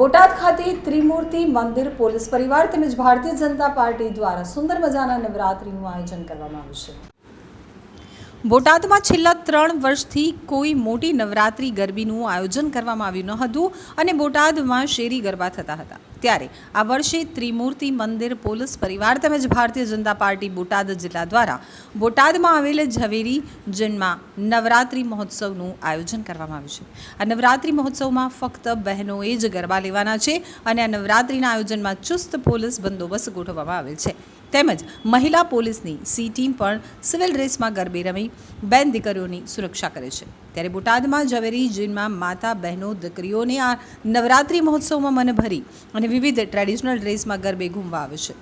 બોટાદ ખાતે ત્રિમૂર્તિ મંદિર પોલીસ પરિવાર તેમજ ભારતીય જનતા પાર્ટી દ્વારા સુંદર મજાના નવરાત્રિનું આયોજન કરવામાં આવ્યું છે. બોટાદમાં છેલ્લા ત્રણ વર્ષથી કોઈ મોટી નવરાત્રિ ગરબીનું આયોજન કરવામાં આવ્યું ન હતું અને બોટાદમાં શેરી ગરબા થતા હતા. ત્યારે આ વર્ષે ત્રિમૂર્તિ મંદિર પોલીસ પરિવાર તેમજ ભારતીય જનતા પાર્ટી બોટાદ જિલ્લા દ્વારા બોટાદમાં આવેલ ઝવેરી જન્મા નવરાત્રિ મહોત્સવનું આયોજન કરવામાં આવ્યું છે. આ નવરાત્રિ મહોત્સવમાં ફક્ત બહેનોએ જ ગરબા લેવાના છે અને આ નવરાત્રિના આયોજનમાં ચુસ્ત પોલીસ બંદોબસ્ત ગોઠવવામાં આવેલ છે. તેમજ મહિલા પોલીસની સી ટીમ પણ સિવિલ ડ્રેસમાં ગરબે રમી બેન દીકરીઓની સુરક્ષા કરે છે. ત્યારે બોટાદમાં ઝવેરી જીનમાં માતા, બહેનો, દીકરીઓને આ નવરાત્રિ મહોત્સવમાં મન ભરી અને વિવિધ ટ્રેડિશનલ ડ્રેસમાં ગરબે ઘૂમવા આવે છે.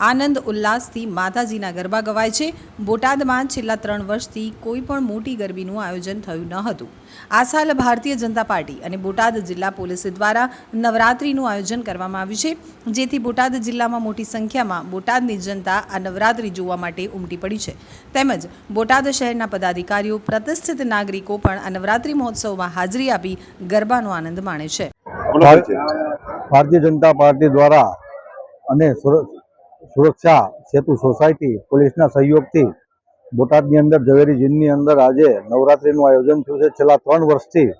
આનંદ ઉલ્લાસથી માતાજીના ગરબા ગવાય છે. બોટાદમાં છેલ્લા ત્રણ વર્ષથી કોઈ પણ મોટી ગરબીનું આયોજન થયું ન હતું. આ સાલ ભારતીય જનતા પાર્ટી અને બોટાદ જિલ્લા પોલીસ દ્વારા નવરાત્રિનું આયોજન કરવામાં આવ્યું છે. જેથી બોટાદ જિલ્લામાં મોટી સંખ્યામાં બોટાદની જનતા આ નવરાત્રિ જોવા માટે ઉમટી પડી છે. તેમજ બોટાદ શહેરના પદાધિકારીઓ, પ્રતિષ્ઠિત નાગરિકો પણ આ નવરાત્રિ મહોત્સવમાં હાજરી આપી ગરબાનો આનંદ માણે છે. ભારત- ભારતીય જનતા પાર્ટી દ્વારા અને સુરક્ષા, સેતુ સોસાયટી, પોલીસના સહયોગથી બોટાદની અંદર ઝવેરી જીનની અંદર આજે નવરાત્રિનું આયોજન થયું છે. છેલ્લા ત્રણ વર્ષથી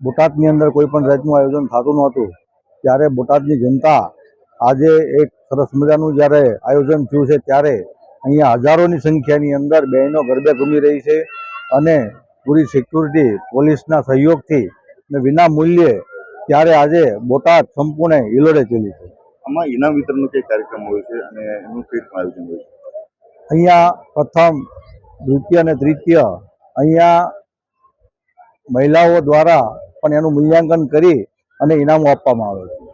બોટાદની અંદર કોઈ પણ જાતનું આયોજન થતું નહોતું ત્યારે બોટાદની જનતા આજે એક સરસ મજાનું જ્યારે આયોજન થયું છે, ત્યારે અહીંયા હજારોની સંખ્યાની અંદર બહેનો ગરબે ઘૂમી રહી છે અને પૂરી સિક્યુરિટી પોલીસના સહયોગથી વિના મૂલ્યે ત્યારે આજે બોટાદ સંપૂર્ણ હિલોડે ચેલી છે. આમાં ઇનામ વિતરણનો કઈ કાર્યક્રમ હોય છે અને એનું કઈ આયોજન હોય છે? અહીંયા પ્રથમ દ્વિતીય અને તૃતીય અહીંયા મહિલાઓ દ્વારા પણ એનું મૂલ્યાંકન કરી અને ઇનામો આપવામાં આવે છે.